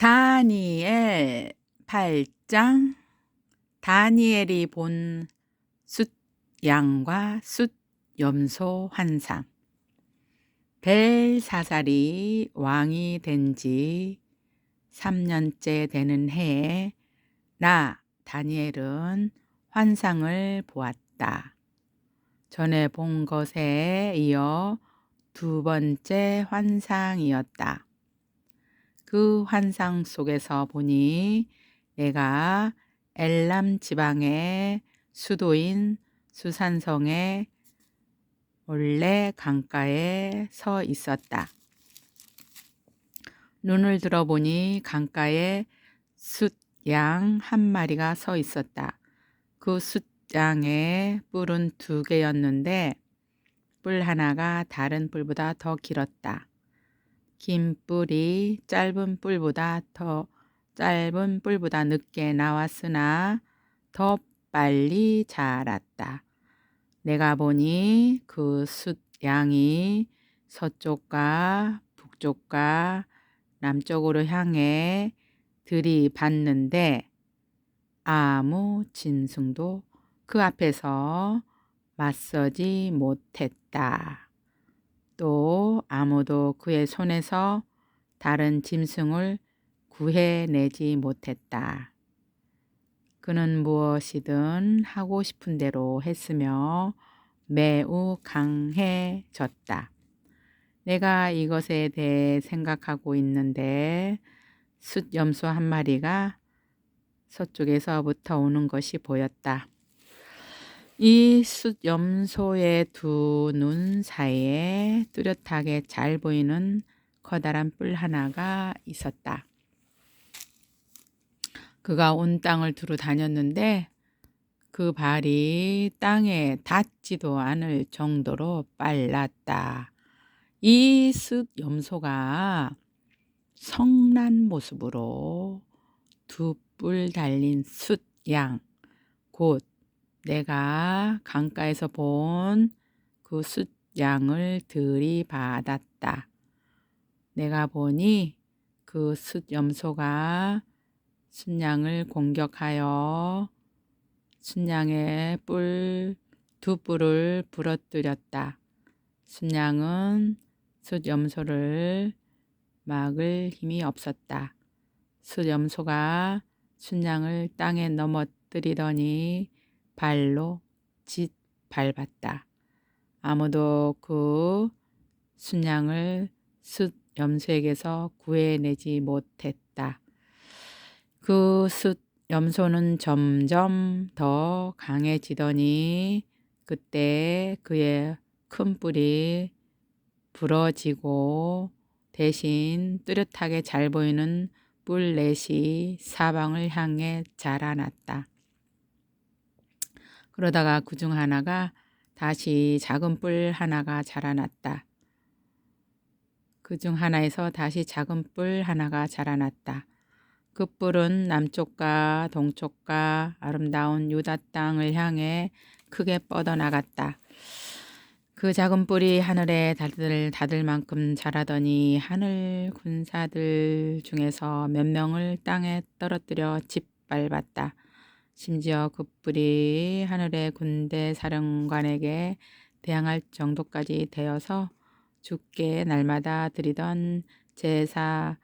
다니엘 8장 다니엘이 본 숫양과 숫염소 환상 벨사살이 왕이 된 지 3년째 되는 해에 나 다니엘은 환상을 보았다. 전에 본 것에 이어 두 번째 환상이었다. 그 환상 속에서 보니 내가 엘람 지방의 수도인 수산성의 원래 강가에 서 있었다. 눈을 들어보니 강가에 숫양 한 마리가 서 있었다. 그 숫양의 뿔은 두 개였는데 뿔 하나가 다른 뿔보다 더 길었다. 긴 뿔이 짧은 뿔보다 더 짧은 뿔보다 늦게 나왔으나 더 빨리 자랐다. 내가 보니 그 숫양이 서쪽과 북쪽과 남쪽으로 향해 들이받는데 아무 짐승도 그 앞에서 맞서지 못했다. 또 아무도 그의 손에서 다른 짐승을 구해내지 못했다. 그는 무엇이든 하고 싶은 대로 했으며 매우 강해졌다. 내가 이것에 대해 생각하고 있는데 숫염소 한 마리가 서쪽에서부터 오는 것이 보였다. 이 숫 염소의 두 눈 사이에 뚜렷하게 잘 보이는 커다란 뿔 하나가 있었다. 그가 온 땅을 두루 다녔는데 그 발이 땅에 닿지도 않을 정도로 빨랐다. 이 숫 염소가 성난 모습으로 두 뿔 달린 숫 양, 곧 내가 강가에서 본 그 숫양을 들이받았다. 내가 보니 그 숫염소가 순양을 공격하여 순양의 뿔, 두 뿔을 부러뜨렸다. 순양은 숫염소를 막을 힘이 없었다. 숫염소가 순양을 땅에 넘어뜨리더니 발로 짓 밟았다. 아무도 그 순양을 숫 염소에게서 구해내지 못했다. 그 숫 염소는 점점 더 강해지더니 그때 그의 큰 뿔이 부러지고 대신 뚜렷하게 잘 보이는 뿔 넷이 사방을 향해 자라났다. 그러다가 그 중 하나가 다시 작은 뿔 하나가 자라났다. 그 중 하나에서 다시 작은 뿔 하나가 자라났다. 그 뿔은 남쪽과 동쪽과 아름다운 유다 땅을 향해 크게 뻗어나갔다. 그 작은 뿔이 하늘에 닿을, 닿을 만큼 자라더니 하늘 군사들 중에서 몇 명을 땅에 떨어뜨려 짓밟았다. 심지어 그 뿔이 하늘의 군대 사령관에게 대항할 정도까지 되어서 죽게 날마다 드리던 제사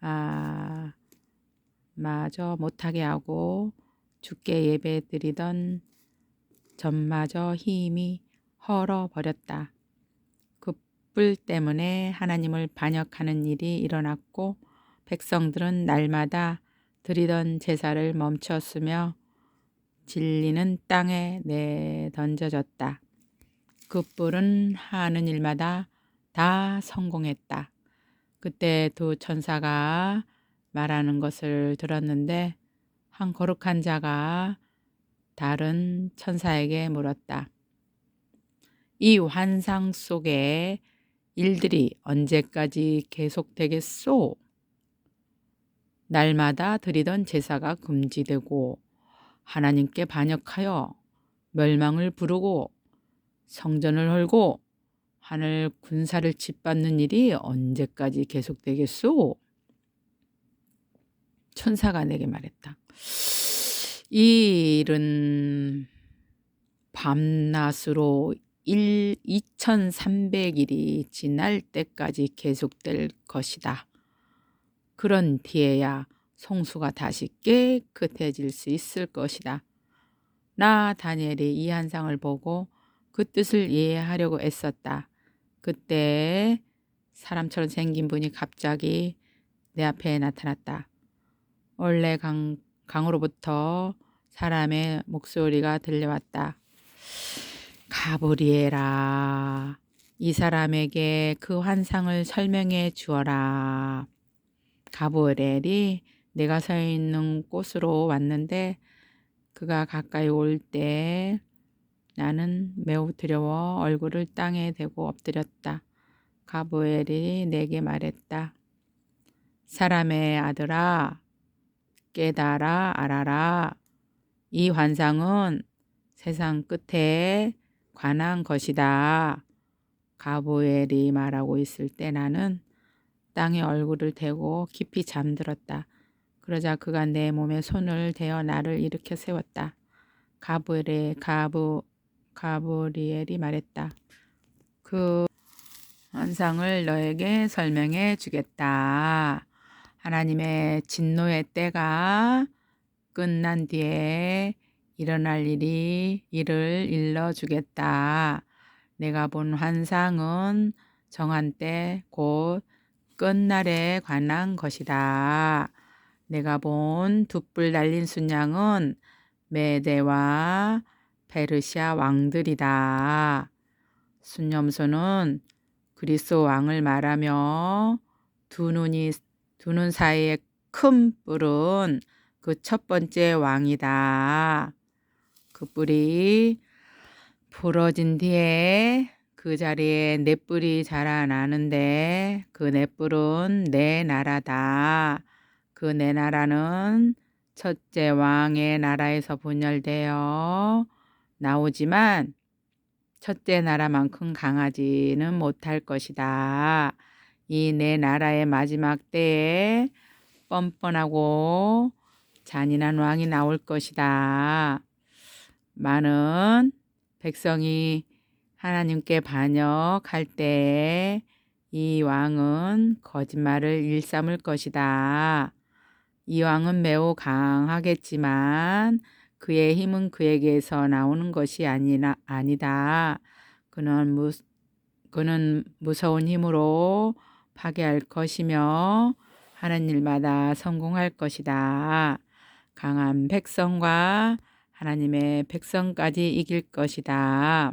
아, 마저 못하게 하고 죽게 예배 드리던 전마저 힘이 헐어버렸다. 그 뿔 때문에 하나님을 반역하는 일이 일어났고 백성들은 날마다 드리던 제사를 멈췄으며 진리는 땅에 내던져졌다. 그 뿔은 하는 일마다 다 성공했다. 그때 두 천사가 말하는 것을 들었는데 한 거룩한 자가 다른 천사에게 물었다. 이 환상 속에 일들이 언제까지 계속되겠소? 날마다 드리던 제사가 금지되고 하나님께 반역하여 멸망을 부르고 성전을 헐고 하늘 군사를 짓밟는 일이 언제까지 계속되겠소? 천사가 내게 말했다. 이 일은 밤낮으로 1, 2300일이 지날 때까지 계속될 것이다. 그런 뒤에야 송수가 다시 깨끗해질 수 있을 것이다. 나 다니엘이 이 한상을 보고 그 뜻을 이해하려고 애썼다. 그때 사람처럼 생긴 분이 갑자기 내 앞에 나타났다. 원래 강, 강으로부터 사람의 목소리가 들려왔다. 가브리엘아, 이 사람에게 그 환상을 설명해 주어라. 가브리엘이 내가 서 있는 곳으로 왔는데 그가 가까이 올 때 나는 매우 두려워 얼굴을 땅에 대고 엎드렸다. 가브리엘이 내게 말했다. 사람의 아들아, 깨달아 알아라. 이 환상은 세상 끝에 관한 것이다. 가브엘이 말하고 있을 때 나는 땅에 얼굴을 대고 깊이 잠들었다. 그러자 그가 내 몸에 손을 대어 나를 일으켜 세웠다. 가브엘의 가브 가브리엘이 말했다. 그 환상을 너에게 설명해 주겠다. 하나님의 진노의 때가 끝난 뒤에 일어날 일이 일을 일러 주겠다. 내가 본 환상은 정한 때 곧 끝날에 관한 것이다. 내가 본 두 뿔 달린 순양은 메대와 페르시아 왕들이다. 순념소는 그리스도 왕을 말하며 두 눈이 두 눈 사이에 큰 뿔은 그 첫 번째 왕이다. 그 뿔이 부러진 뒤에 그 자리에 내 뿔이 자라나는데 그 내 뿔은 내 나라다. 그 내 나라는 첫째 왕의 나라에서 분열되어 나오지만 첫째 나라만큼 강하지는 못할 것이다. 이 내 나라의 마지막 때에 뻔뻔하고 잔인한 왕이 나올 것이다. 많은 백성이 하나님께 반역할 때이 왕은 거짓말을 일삼을 것이다. 이 왕은 매우 강하겠지만 그의 힘은 그에게서 나오는 것이 아니나, 아니다. 그는, 무, 그는 무서운 힘으로 파괴할 것이며 하는 일마다 성공할 것이다. 강한 백성과 하나님의 백성까지 이길 것이다.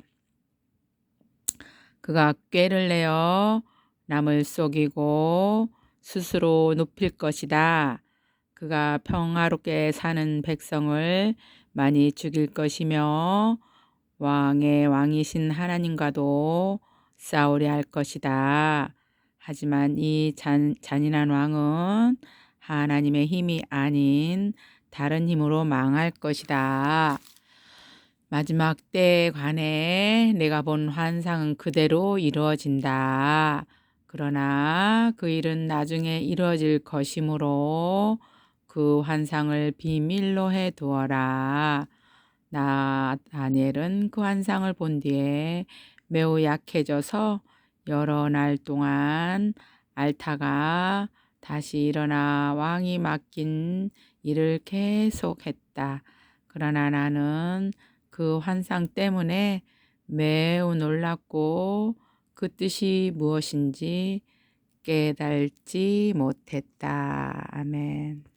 그가 꾀를 내어 남을 속이고 스스로 높일 것이다. 그가 평화롭게 사는 백성을 많이 죽일 것이며 왕의 왕이신 하나님과도 싸우려 할 것이다. 하지만 이 잔, 잔인한 왕은 하나님의 힘이 아닌 다른 힘으로 망할 것이다. 마지막 때에 관해 내가 본 환상은 그대로 이루어진다. 그러나 그 일은 나중에 이루어질 것이므로 그 환상을 비밀로 해 두어라. 나 다니엘은 그 환상을 본 뒤에 매우 약해져서 여러 날 동안 알타가 다시 일어나 왕이 맡긴 일을 계속했다. 그러나 나는 그 환상 때문에 매우 놀랐고 그 뜻이 무엇인지 깨달지 못했다. 아멘.